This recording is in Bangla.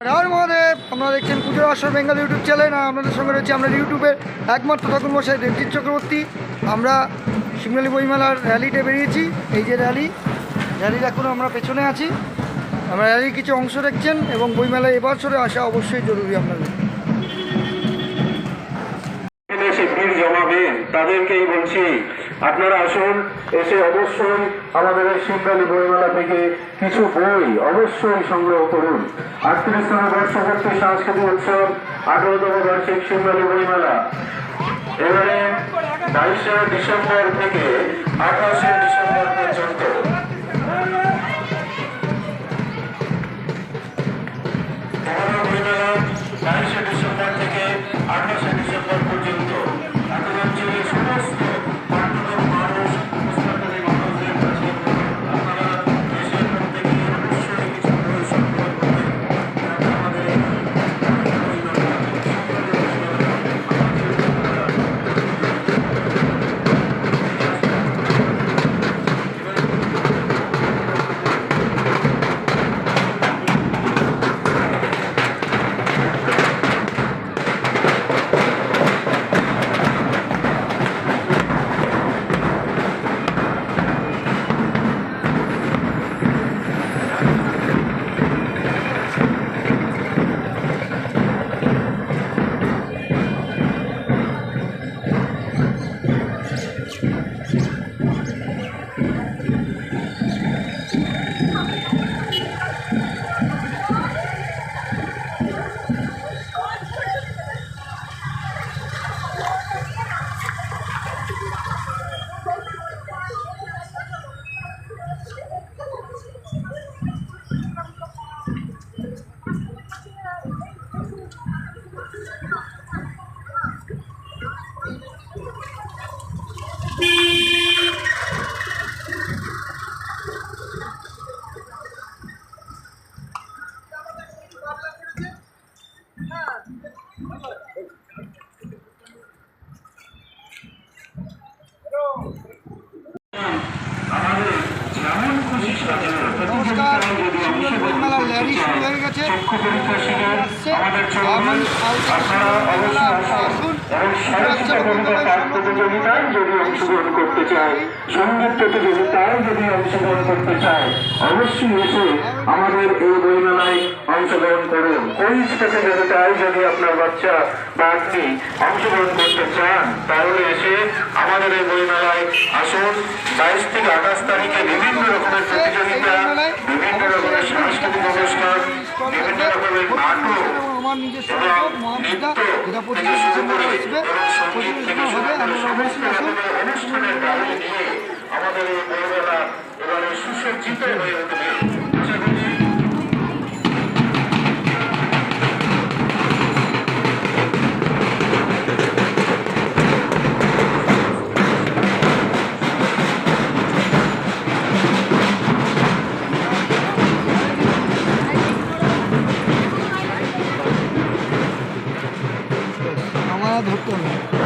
আপনারা দেখছেন পুজোর আসর বেঙ্গল ইউটিউব চ্যানেল, আর আপনাদের সঙ্গে রয়েছে আমরা ইউটিউবের একমাত্র ঠাকুর মশাই দেবজিৎ চক্রবর্তী। আমরা সিংহালি বইমেলার র্যালিতে বেরিয়েছি। এই যে র্যালি, র্যালির এখনও আমরা পেছনে আছি। আমরা র্যালির কিছু অংশ দেখছেন এবং বইমেলায় এবছরে আসা অবশ্যই জরুরি আপনাদের। তাদেরকেই বলছি, আপনারা আসুন, এসে অবশ্যই আমাদের এই সিঙ্গালি বইমেলা থেকে কিছু বই অবশ্যই সংগ্রহ করুন। আটত্রিশতম বর্ষপূর্তি সাংস্কৃতিক উৎসব, আঠারোতম বার্ষিক সিঙ্গালি বইমেলা। এবারে বাইশে ডিসেম্বর থেকে আঠাশে ডিসেম্বর পর্যন্ত। নমস্কার যদি সিংহালি শুরু হয়ে গেছে। আসছে অবশ্যই আসুন। আসুন এবং সাহিত্য কবিতা পাঠ প্রতিযোগিতায় যদি অংশগ্রহণ করতে চায় সংগীত প্রতিযোগিতায় যদি অংশগ্রহণ করতে চায় অবশ্যই এসে আমাদের এই বইমেলায় অংশগ্রহণ করুন। কুইজ প্রতিযোগিতায় যদি আপনার বাচ্চা বা আপনি অংশগ্রহণ করতে চান তাহলে এসে আমাদের এই বইমেলায় আসুন। বাইশ থেকে আঠাশ তারিখে বিভিন্ন রকমের প্রতিযোগিতা বিভিন্ন রকমের সাংস্কৃতিক অনুষ্ঠান বিভিন্ন রকমের নাটক এবং আমার নিজস্ব উদ্যোগ মহাপূজা যেটা পঁচিশে ডিসেম্বরে আসবে। পঁচিশে ডিসেম্বর হবে, আমরা অবশ্যই আসুন আমাদের এই সুসজ্জিত হয়ে উঠবে। धक्का